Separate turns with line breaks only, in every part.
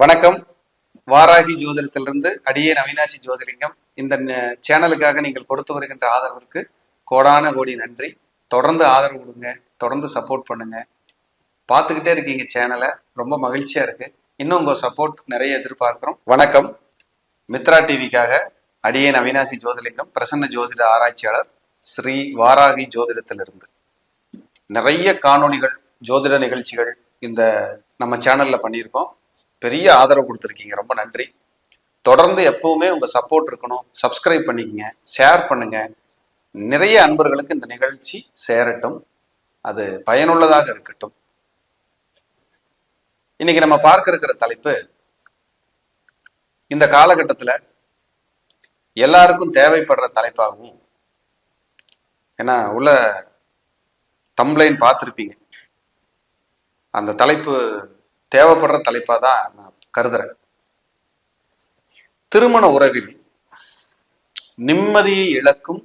வணக்கம். வாராகி ஜோதிடத்திலிருந்து அடியேன் அவினாசி ஜோதிலிங்கம். இந்த சேனலுக்காக நீங்கள் கொடுத்து வருகின்ற ஆதரவிற்கு கோடான கோடி நன்றி. தொடர்ந்து ஆதரவு கொடுங்க. தொடர்ந்து சப்போர்ட் பண்ணுங்க. பார்த்துக்கிட்டே இருக்கீங்க சேனலை. ரொம்ப மகிழ்ச்சியா இருக்கு. இன்னும் உங்க சப்போர்ட் நிறைய எதிர்பார்க்கிறோம். வணக்கம். மித்ரா டிவிக்காக அடியேன் அவினாசி ஜோதிலிங்கம் பிரசன்ன ஜோதிட ஆராய்ச்சியாளர் ஸ்ரீ வாராகி ஜோதிடத்திலிருந்து. நிறைய காணொளிகள் ஜோதிட நிகழ்ச்சிகள் இந்த நம்ம சேனல்ல பண்ணியிருக்கோம். பெரிய ஆதரவு கொடுத்துருக்கீங்க. ரொம்ப நன்றி. தொடர்ந்து எப்பவுமே உங்க சப்போர்ட் இருக்கணும். சப்ஸ்கிரைப் பண்ணிக்கங்க. ஷேர் பண்ணுங்க. நிறைய அன்பர்களுக்கு இந்த நிகழ்ச்சி சேரட்டும். அது பயனுள்ளதாக இருக்கட்டும். இன்னைக்கு நம்ம பார்க்க இருக்கிற தலைப்பு இந்த காலகட்டத்துல எல்லாருக்கும் தேவைப்படுற தலைப்பாகவும் ஏன்னா உள்ள தம்ப்ளைன் பார்த்துருப்பீங்க. அந்த தலைப்பு தேவைப்படுற தலைப்பா தான் நான் கருதுறேன். திருமண உறவில் நிம்மதியை இழக்கும்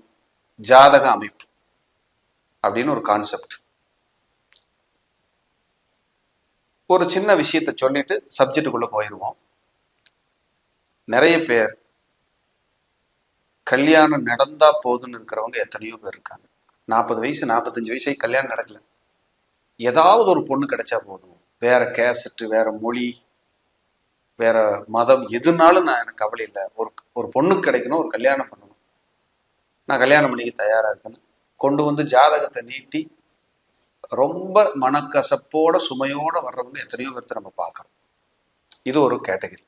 ஜாதக அமைப்பு அப்படின்னு ஒரு கான்செப்ட் ஒரு சின்ன விஷயத்த சொல்லிட்டு சப்ஜெக்டுக்குள்ள போயிடுவோம் நிறைய பேர் கல்யாணம் நடந்தா போதுன்னு இருக்கிறவங்க எத்தனையோ பேர் இருக்காங்க. நாற்பது வயசு நாற்பத்தஞ்சு வயசு கல்யாணம் நடக்கல. ஏதாவது ஒரு பொண்ணு கிடைச்சா போதும். வேற கேசட்டு வேற மொழி வேற மதம் எதுனாலும் நான் எனக்கு கவலை இல்லை. ஒரு ஒரு பொண்ணுக்கு கிடைக்கணும் ஒரு கல்யாணம் பண்ணணும். நான் கல்யாணம் பண்ணிக்க தயாராக இருக்கேன்னு. கொண்டு வந்து ஜாதகத்தை நீட்டி ரொம்ப மனக்கசப்போட சுமையோட வர்றவங்க எத்தனையோ பேர்த்த நம்ம பார்க்குறோம். இது ஒரு கேட்டகரி.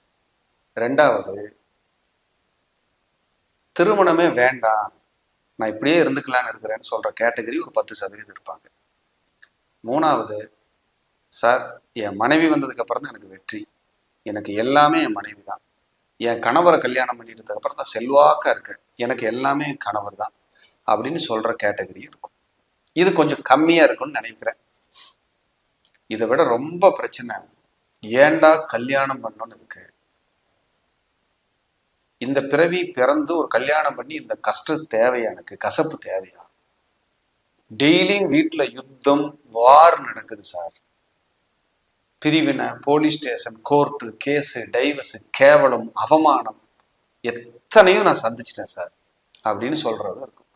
ரெண்டாவது திருமணமே வேண்டாம். நான் இப்படியே இருந்துக்கலான்னு இருக்கிறேன்னு சொல்ற கேட்டகரி ஒரு பத்து சதவீதம் இருப்பாங்க. மூணாவது சார் என் மனைவி வந்ததுக்கு அப்புறம் தான் எனக்கு வெற்றி. எனக்கு எல்லாமே என் மனைவி தான். என் கணவரை கல்யாணம் பண்ணிட்டதுக்கு அப்புறம் தான் செல்வாக்கா இருக்கேன். எனக்கு எல்லாமே என் கணவர் தான் அப்படின்னு சொல்ற கேட்டகரி இருக்கும். இது கொஞ்சம் கம்மியா இருக்கும்னு நினைக்கிறேன். இதை விட ரொம்ப பிரச்சனை. ஏன்டா கல்யாணம் பண்ணணும்னு இருக்கு? இந்த பிறவி பிறந்து ஒரு கல்யாணம் பண்ணி இந்த கஷ்டம் தேவையா எனக்கு? கசப்பு தேவையா? டெய்லியும் வீட்டுல யுத்தம் வார் நடக்குது சார். பிரிவினை police station court case divorce கேவலம் அவமானம் எத்தனையும் நான் சந்திச்சிட்டேன் சார் அப்படின்னு சொல்றது இருக்கும்.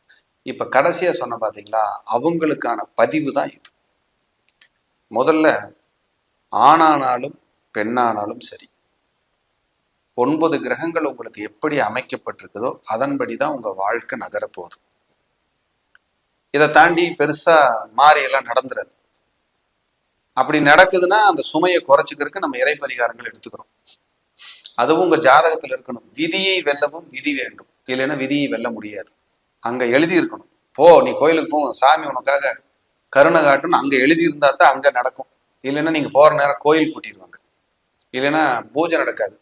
இப்ப கடைசியா சொன்ன பாத்தீங்களா அவங்களுக்கான பதிவு தான் இது. முதல்ல ஆணானாலும் பெண்ணானாலும் சரி ஒன்பது கிரகங்கள் உங்களுக்கு எப்படி அமைக்கப்பட்டிருக்குதோ அதன்படி தான் உங்க வாழ்க்கை நகரப்போகுது. இதை தாண்டி பெருசா மாறியெல்லாம் நடந்துறது. அப்படி நடக்குதுன்னா அந்த சுமையை குறைச்சிக்கிறதுக்கு நம்ம இறை பரிகாரங்கள் எடுத்துக்கிறோம். அதுவும் உங்க ஜாதகத்துல இருக்கணும். விதியை வெல்லவும் விதி வேண்டும். இல்லைன்னா விதியை வெல்ல முடியாது. அங்க எழுதி இருக்கணும் போ நீ கோயிலுக்கு போ சாமி உனக்காக கருணை காட்டுன்னு அங்க எழுதி இருந்தா தான் அங்க நடக்கும். இல்லைன்னா நீங்க போற நேரம் கோயில் கூட்டிடுவாங்க. இல்லைன்னா பூஜை நடக்காது.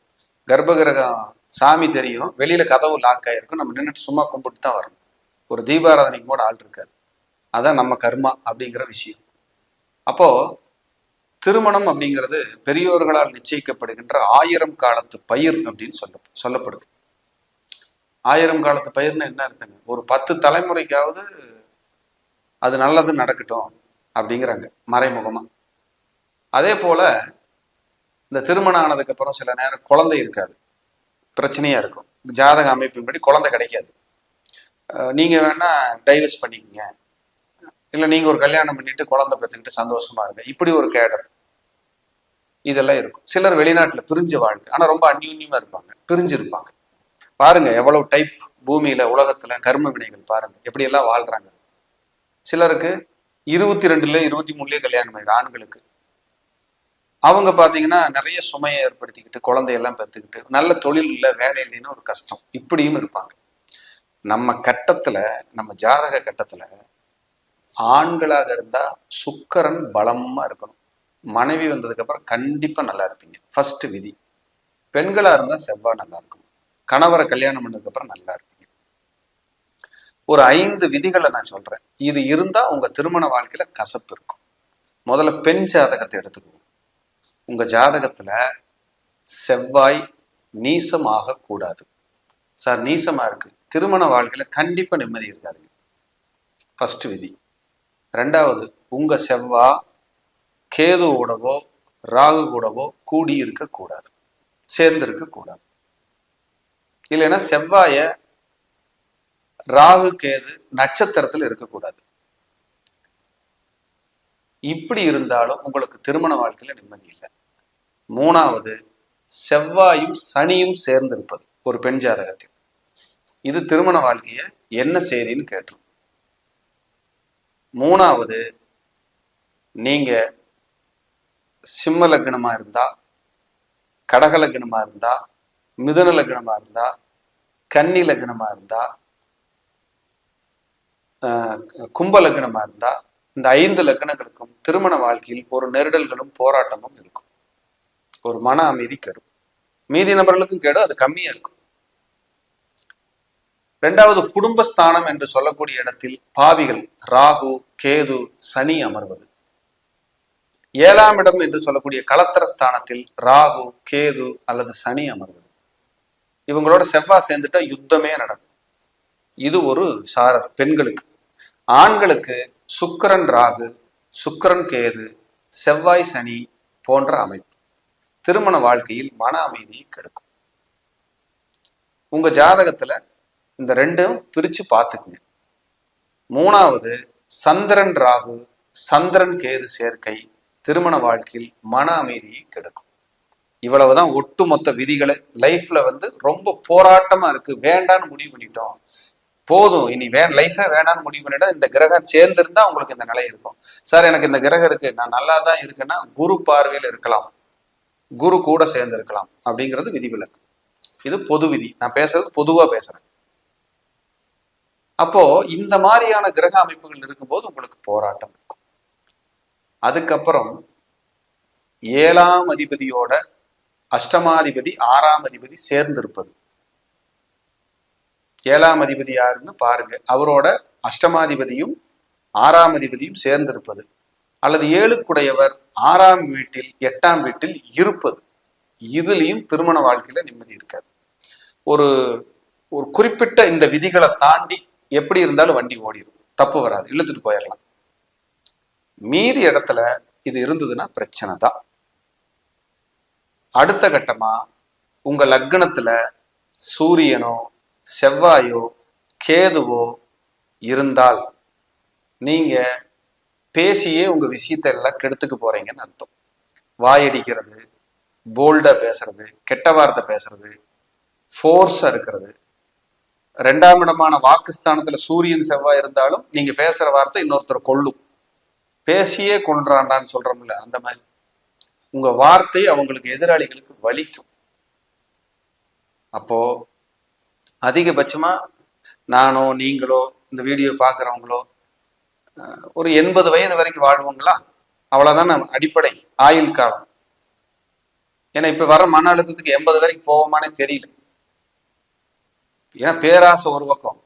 கர்ப்பகிரகம் சாமி தெரியும். வெளியில கதவு லாக் ஆயிருக்கும். நம்ம நின்றுட்டு சும்மா கும்பிட்டு தான் வரணும். ஒரு தீபாராதனைக்கு கூட ஆள் இருக்காது. அதான் நம்ம கர்மா அப்படிங்கிற விஷயம். அப்போ திருமணம் அப்படிங்கிறது பெரியோர்களால் நிச்சயிக்கப்படுகின்ற ஆயிரம் காலத்து பயிர் அப்படின்னு சொல்ல சொல்லப்படுது. ஆயிரம் காலத்து பயிர்னு என்ன அர்த்தங்க? ஒரு பத்து தலைமுறைக்காவது அது நல்லது நடக்கட்டும் அப்படிங்கிறாங்க மறைமுகமா. அதே போல இந்த திருமணம் ஆனதுக்கு அப்புறம் சில நேரம் குழந்தை இருக்காது. பிரச்சனையா இருக்கும். ஜாதக அமைப்பின்படி குழந்தை கிடைக்காது. நீங்க வேணா டைவர்ஸ் பண்ணிக்கங்க. இல்லை நீங்க ஒரு கல்யாணம் பண்ணிட்டு குழந்தை பெற்றுக்கிட்டு சந்தோஷமா இருங்க. இப்படி ஒரு கேடர். இதெல்லாம் இருக்கும். சிலர் வெளிநாட்டுல பிரிஞ்சு வாழ்க்கை ஆனா ரொம்ப அந்யூன்யமாக இருப்பாங்க. பிரிஞ்சு இருப்பாங்க பாருங்க எவ்வளவு டைப் பூமியில உலகத்துல கர்ம வினைகள் பாருங்க எப்படி எல்லாம் வாழ்றாங்க. சிலருக்கு இருபத்தி ரெண்டுல இருபத்தி மூணுலயே கல்யாணம் ஆயிரும் ஆண்களுக்கு. அவங்க பாத்தீங்கன்னா நிறைய சுமையை ஏற்படுத்திக்கிட்டு குழந்தையெல்லாம் பெற்றுக்கிட்டு நல்ல தொழில் இல்லை வேலை இல்லைன்னு ஒரு கஷ்டம். இப்படியும் இருப்பாங்க. நம்ம கட்டத்துல நம்ம ஜாதக கட்டத்துல ஆண்களாக இருந்தா சுக்கரன் பலமா இருக்கணும். மனைவி வந்ததுக்கு அப்புறம் கண்டிப்பா நல்லா இருப்பீங்க. ஃபஸ்ட்டு விதி. பெண்களா இருந்தா செவ்வாய் நல்லா இருக்கும். கணவரை கல்யாணம் பண்ணதுக்கு அப்புறம் நல்லா இருப்பீங்க. ஒரு ஐந்து விதிகளை நான் சொல்றேன். இது இருந்தா உங்க திருமண வாழ்க்கையில கசப்பு இருக்கும். முதல்ல பெண் ஜாதகத்தை எடுத்துக்குவோம் உங்க ஜாதகத்துல செவ்வாய் நீசமாக கூடாது சார் நீசமா இருக்கு. திருமண வாழ்க்கையில கண்டிப்பா நிம்மதி இருக்காதுங்க. ஃபஸ்ட்டு விதி. ரெண்டாவது உங்க செவ்வாய் கேது கூடவோ ராகு கூடவோ கூடி இருக்க கூடாது சேர்ந்திருக்க கூடாது இல்லைன்னா செவ்வாய ராகு கேது நட்சத்திரத்தில் இருக்கக்கூடாது. இப்படி இருந்தாலும் உங்களுக்கு திருமண வாழ்க்கையில நிம்மதி இல்லை. மூணாவது செவ்வாயும் சனியும் சேர்ந்திருப்பது ஒரு பெண் ஜாதகத்தில். இது திருமண வாழ்க்கைய என்ன செய்தின்னு கேட்டுரும். மூணாவது நீங்க சிம்ம லக்னமா இருந்தா கடக லக்னமா இருந்தா மிதுன லக்னமா இருந்தா கன்னி லக்னமா இருந்தா கும்ப லக்னமா இருந்தா இந்த ஐந்து லக்னங்களுக்கும் திருமண வாழ்க்கையில் ஒரு நெருடல்களும் போராட்டமும் இருக்கும். ஒரு மன அமைதி கெடும். மீதி நபர்களுக்கும் கெடும் அது கம்மியா இருக்கும். இரண்டாவது குடும்பஸ்தானம் என்று சொல்லக்கூடிய இடத்தில் பாவிகள் ராகு கேது சனி அமர்வது. ஏழாம் இடம் என்று சொல்லக்கூடிய களத்திர ஸ்தானத்தில் ராகு கேது அல்லது சனி அமர்வது. இவங்களோட செவ்வாய் சேர்ந்துட்டா யுத்தமே நடக்கும். இது ஒரு சாரர் பெண்களுக்கு. ஆண்களுக்கு சுக்கரன் ராகு சுக்கரன் கேது செவ்வாய் சனி போன்ற அமைப்பு. திருமண வாழ்க்கையில் மன அமைதியை கெடுக்கும். உங்க ஜாதகத்துல இந்த ரெண்டும் பிரிச்சு பார்த்துக்குங்க. மூணாவது சந்திரன் ராகு சந்திரன் கேது சேர்க்கை திருமண வாழ்க்கையில் மன அமைதியை கெடுக்கும். இவ்வளவுதான் ஒட்டுமொத்த விதிகளை லைஃப்ல வந்து ரொம்ப போராட்டமா இருக்கு. வேண்டான்னு முடிவு பண்ணிட்டோம். போதும். இனி வே லைஃபே வேணான்னு முடிவு பண்ணிட்டா இந்த கிரகம் சேர்ந்திருந்தா உங்களுக்கு இந்த நிலை இருக்கும். சார் எனக்கு இந்த கிரகம் இருக்கு. நான் நல்லா தான் இருக்கேன்னா குரு பார்வையில் இருக்கலாம். குரு கூட சேர்ந்து இருக்கலாம் அப்படிங்கிறது விதிவிலக்கு. இது பொது விதி. நான் பேசுறது பொதுவா பேசுறேன். அப்போ இந்த மாதிரியான கிரக அமைப்புகள் இருக்கும்போது உங்களுக்கு போராட்டம் இருக்கும். அதுக்கப்புறம் ஏழாம் அதிபதியோட அஷ்டமாதிபதி ஆறாம் அதிபதி சேர்ந்திருப்பது. ஏழாம் அதிபதி யாருன்னு பாருங்க. அவரோட அஷ்டமாதிபதியும் ஆறாம் அதிபதியும் சேர்ந்திருப்பது. அல்லது ஏழுக்குடையவர் ஆறாம் வீட்டில் எட்டாம் வீட்டில் இருப்பது. இதுலயும் திருமண வாழ்க்கையில நிம்மதி இருக்காது. ஒரு ஒரு குறிப்பிட்ட இந்த விதிகளை தாண்டி எப்படி இருந்தாலும் வண்டி ஓடிடும் தப்பு வராது. இழுத்துட்டு போயிடலாம் மீதி இடத்துல இது இருந்ததுன்னா பிரச்சனை தான் அடுத்த கட்டமா உங்க லக்னத்துல சூரியனோ செவ்வாயோ கேதுவோ இருந்தால் நீங்க பேசியே உங்க விஷயத்தை எல்லாம் கெடுத்துக்க போறீங்கன்னு அர்த்தம். வாயடிக்கிறது போல்டா பேசுறது கெட்ட வார்த்தை பேசுறது ஃபோர்ஸா இருக்கிறது. ரெண்டாம் இடமான வாக்குஸ்தானத்துல சூரியன் செவ்வாய் இருந்தாலும் நீங்க பேசுற வார்த்தை இன்னொருத்தர் கொள்ளும் பேசியே கொள்றாண்டான்னு சொல்றோம்ல அந்த மாதிரி. உங்க வார்த்தை அவங்களுக்கு எதிராளிகளுக்கு வலிக்கும். அப்போ அதிகபட்சமா நானோ நீங்களோ இந்த வீடியோ பார்க்குறவங்களோ ஒரு எண்பது வயது வரைக்கும் வாழ்வோங்களா? அவ்வளவுதான் நம்ம அடிப்படை ஆயுள் காலம். ஏன்னா இப்ப வர மன அழுத்தத்துக்கு எண்பது வரைக்கும் போவோமானே தெரியல. ஏன்னா பேராசை ஒரு பக்கம்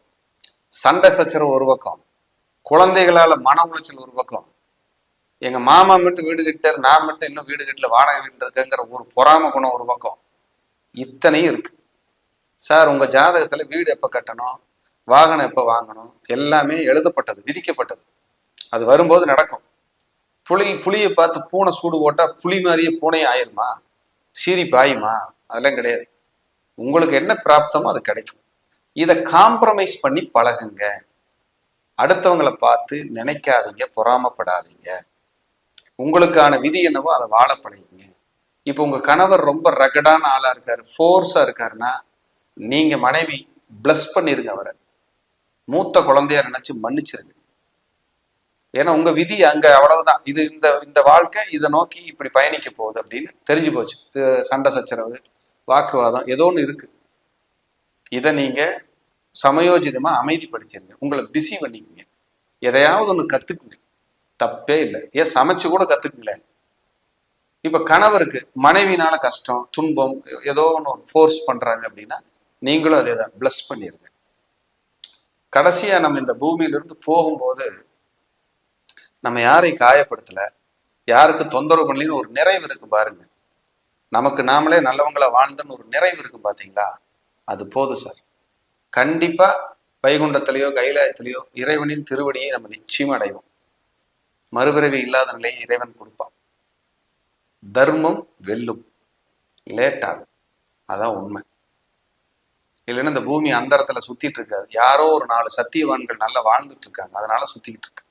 சண்டை சச்சரவு ஒரு பக்கம் குழந்தைகளால மன உளைச்சல் ஒரு பக்கம் எங்க மாமா மட்டும் வீடு கட்டார் நான் மட்டும் இன்னும் வீடு கட்டல வாடகை வீட்டில் இருக்கேங்கிற ஒரு பொறாம குணம் ஒரு பக்கம். இத்தனையும் இருக்கு. சார் உங்க ஜாதகத்துல வீடு எப்ப கட்டணும்? வாகனம் எப்ப வாங்கணும்? எல்லாமே எழுதப்பட்டது விதிக்கப்பட்டது. அது வரும்போது நடக்கும். புலி புளியை பார்த்து பூனை சூடு போட்டா புலி மாதிரியே பூனை ஆயிருமா? சீரி பாயுமா அதெல்லாம் கிடையாது. உங்களுக்கு என்ன பிராப்தமோ அது கிடைக்கும். இதை காம்ப்ரமைஸ் பண்ணி பழகுங்க. அடுத்தவங்களை பார்த்து நினைக்காதீங்க பொறாமப்படாதீங்க. உங்களுக்கான விதி என்னவோ அதை வாழ இப்போ உங்க கணவர் ரொம்ப ரகடான ஆளா இருக்காரு ஃபோர்ஸா இருக்காருன்னா நீங்க மனைவி பிளஸ் பண்ணிருங்க அவரை. மூத்த குழந்தையா நினைச்சு மன்னிச்சிருங்க. ஏன்னா உங்க விதி அங்க அவ்வளவுதான். இது இந்த இந்த வாழ்க்கை இதை நோக்கி இப்படி பயணிக்க போகுது அப்படின்னு தெரிஞ்சு போச்சு. சண்டை சச்சரவு வாக்குவாதம் ஏதோ ஒன்று இருக்கு. இதை நீங்க சமயோஜிதமா அமைதிப்படுத்திடுங்க உங்களை பிஸி பண்ணிக்கங்க. எதையாவது ஒன்று கத்துக்குங்க. தப்பே இல்லை. ஏன் சமைச்சு கூட கத்துக்கல? இப்ப கணவருக்கு மனைவினால கஷ்டம் துன்பம் ஏதோ ஒன்று ஃபோர்ஸ் பண்றாங்க அப்படின்னா நீங்களும் அதே தான் பிளஸ் பண்ணிருங்க. கடைசியா நம்ம இந்த பூமியில இருந்து போகும்போது நம்ம யாரை காயப்படுத்தல யாருக்கு தொந்தரவு பண்ணலன்னு ஒரு நிறைவு இருக்கு பாருங்க. நமக்கு நாமளே நல்லவங்களா வாழ்ந்தன்னு ஒரு நிறைவு இருக்கு பாத்தீங்களா? அது போதும் சார். கண்டிப்பா வைகுண்டத்திலேயோ கைலாயத்திலேயோ இறைவனின் திருவடியை நம்ம நிச்சயம் அடைவோம். மறுபிறவி இல்லாத நிலையை இறைவன் கொடுப்பான். தர்மம் வெல்லும் லேட் ஆகும். அதான் உண்மை. இல்லைன்னா இந்த பூமி அந்தரத்துல சுத்திட்டு இருக்காது. யாரோ ஒரு நாலு சத்தியவான்கள் நல்லா வாழ்ந்துட்டு இருக்காங்க. அதனால சுத்திக்கிட்டு இருக்கு.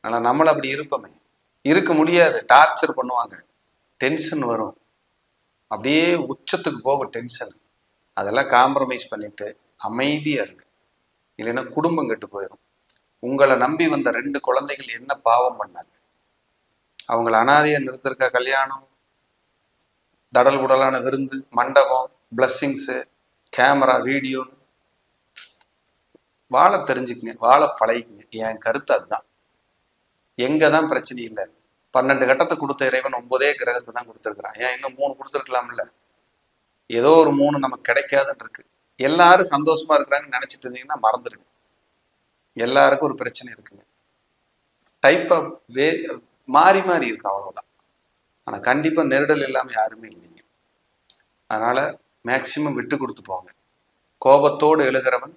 ஆனா நம்மள அப்படி இருப்போமே. இருக்க முடியாது. டார்ச்சர் பண்ணுவாங்க. டென்ஷன் வரும். அப்படியே உச்சத்துக்கு போகும் டென்ஷன். அதெல்லாம் காம்ப்ரமைஸ் பண்ணிட்டு அமைதியா இருங்க. இல்லைன்னா குடும்பம் கெட்டு போயிடும் உங்களை நம்பி வந்த ரெண்டு குழந்தைகள் என்ன பாவம் பண்ணாங்க? அவங்கள அனாதையை நிறுத்திருக்க கல்யாணம் தடல் உடலான விருந்து மண்டபம் பிளஸ்ஸிங்ஸு கேமரா வீடியோ வாழ தெரிஞ்சுக்குங்க வாழ பழகிக்குங்க. என் கருத்து அதுதான். எங்க தான் பிரச்சனை இல்லை. பன்னெண்டு கட்டத்தை கொடுத்த இறைவன் ஒன்பதே கிரகத்தை தான் கொடுத்துருக்குறான். ஏன் இன்னும் மூணு கொடுத்துருக்கலாம்ல? ஏதோ ஒரு மூணு நமக்கு கிடைக்காதுன்னு இருக்கு. எல்லாரும் சந்தோஷமா இருக்கிறாங்கன்னு நினைச்சிட்டு இருந்தீங்கன்னா மறந்துடுங்க. எல்லாருக்கும் ஒரு பிரச்சனை இருக்குங்க. டைப் ஆஃப் வே மாறி மாறி இருக்கு அவ்வளவுதான். ஆனா கண்டிப்பா நெருடல் இல்லாமல் யாருமே இல்லைங்க. அதனால மேக்சிமம் விட்டு கொடுத்து போங்க. கோபத்தோடு எழுகிறவன்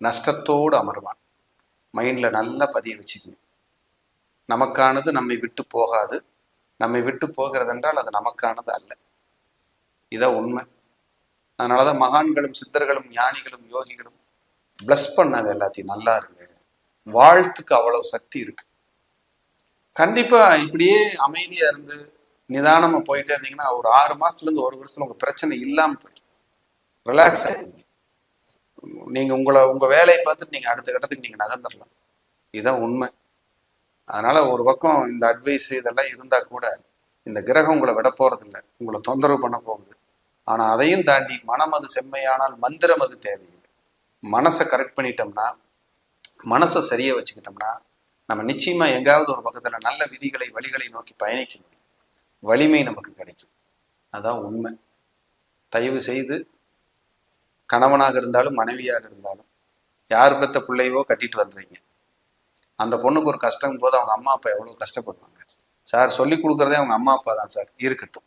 நஷ்டத்தோடு அமருவான். மைண்ட்ல நல்லா பதிய வச்சுக்கங்க. நமக்கானது நம்மை விட்டு போகாது. நம்மை விட்டு போகிறது என்றால் அது நமக்கானது அல்ல. இதான் உண்மை. அதனாலதான் மகான்களும் சித்தர்களும் ஞானிகளும் யோகிகளும் பிளஸ் பண்ணாங்க எல்லாத்தையும். நல்லா இருங்க. வாழ்த்துக்கு அவ்வளவு சக்தி இருக்கு. கண்டிப்பா இப்படியே அமைதியா இருந்து நிதானமா போயிட்டே இருந்தீங்கன்னா ஒரு ஆறு மாசத்துல இருந்து ஒரு வருஷத்துல உங்க பிரச்சனை இல்லாம போயிடும் ரிலாக்ஸ் ஆயிருங்க நீங்க உங்களை உங்க வேலையை பார்த்துட்டு நீங்க அடுத்த கட்டத்துக்கு நீங்க நகர்ந்துடலாம். இதுதான் உண்மை. அதனால ஒரு பக்கம் இந்த அட்வைஸ் இதெல்லாம் இருந்தா கூட இந்த கிரகம் உங்களை விட போறதில்லை. உங்களை தொந்தரவு பண்ண போகுது. ஆனா அதையும் தாண்டி மனம் அது செம்மையானால் மந்திரம் அது தேவையில்லை. மனசை கரெக்ட் பண்ணிட்டோம்னா மனசை சரியா வச்சுக்கிட்டோம்னா நம்ம நிச்சயமா எங்காவது ஒரு பக்கத்துல நல்ல விதிகளை வழிகளை நோக்கி பயணிக்க முடியும் வலிமை நமக்கு கிடைக்கும். அதான் உண்மை. தயவு செய்து கணவனாக இருந்தாலும் மனைவியாக இருந்தாலும் யார் பெத்த பிள்ளையவோ கட்டிட்டு வந்துடுறீங்க அந்த பொண்ணுக்கு ஒரு கஷ்டம் போது அவங்க அம்மா அப்பா எவ்வளவு கஷ்டப்படுவாங்க? சார் சொல்லி கொடுக்குறதே அவங்க அம்மா அப்பா தான் சார். இருக்கட்டும்.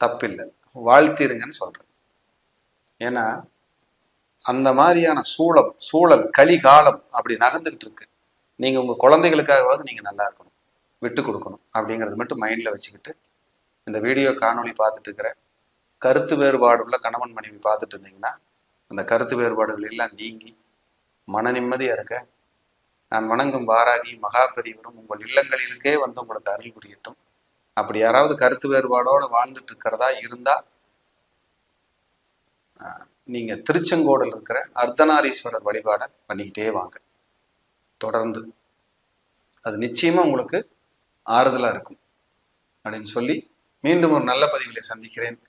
தப்பில்லை. வாழ்த்திருங்கன்னு சொல்றேன். ஏன்னா அந்த மாதிரியான சூழல் சூழல் கலிகாலம் அப்படி நகர்ந்துகிட்டு இருக்கு. நீங்க உங்க குழந்தைகளுக்காகவாவது நீங்க நல்லா இருக்கணும். விட்டு கொடுக்கணும் அப்படிங்கறது மட்டும் மைண்ட்ல வச்சுக்கிட்டு இந்த வீடியோ காணொளி பார்த்துட்டு இருக்கிற கருத்து வேறுபாடுள்ள கணவன் மனைவி பார்த்துட்டு இருந்தீங்கன்னா அந்த கருத்து வேறுபாடுகள் எல்லாம் நீங்கி மன நிம்மதியா இருக்க நான் வணங்கும் வாராகி மகாபெரிவரும் உங்கள் இல்லங்களிலுக்கே வந்து உங்களுக்கு அருள் புரியட்டும். அப்படி யாராவது கருத்து வேறுபாடோட வாழ்ந்துட்டு இருக்கிறதா இருந்தால் நீங்கள் நீங்க திருச்செங்கோடில் இருக்கிற அர்த்தநாரீஸ்வரர் வழிபாடை பண்ணிக்கிட்டே வாங்க. தொடர்ந்து. அது நிச்சயமா உங்களுக்கு ஆறுதலா இருக்கும். அப்படின்னு சொல்லி மீண்டும் ஒரு நல்ல பதிவிலை சந்திக்கிறேன்.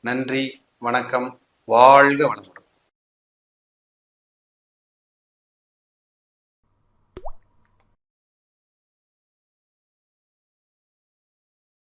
நன்றி வணக்கம் வாழ்க வளமுடன்.